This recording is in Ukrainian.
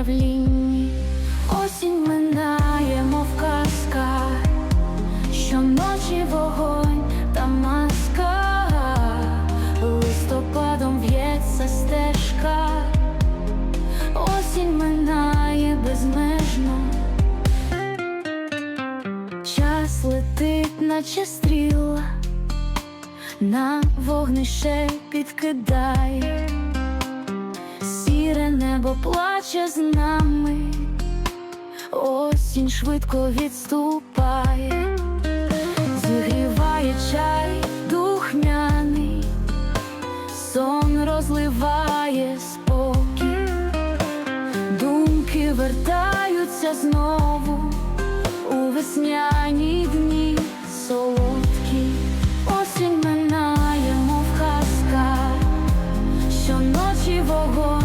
управлінні. Осінь минає, мов казка, щоночі вогонь та маска, листопадом в'ється стежка, осінь минає безмежно. Час летить, наче стріла, на вогнище підкидає, небо плаче з нами, осінь швидко відступає, зігріває чай духмяний, сон розливає спокій, думки вертаються знову у весняні дні солодкі, осінь минає, мов казка, щоночі вогонь.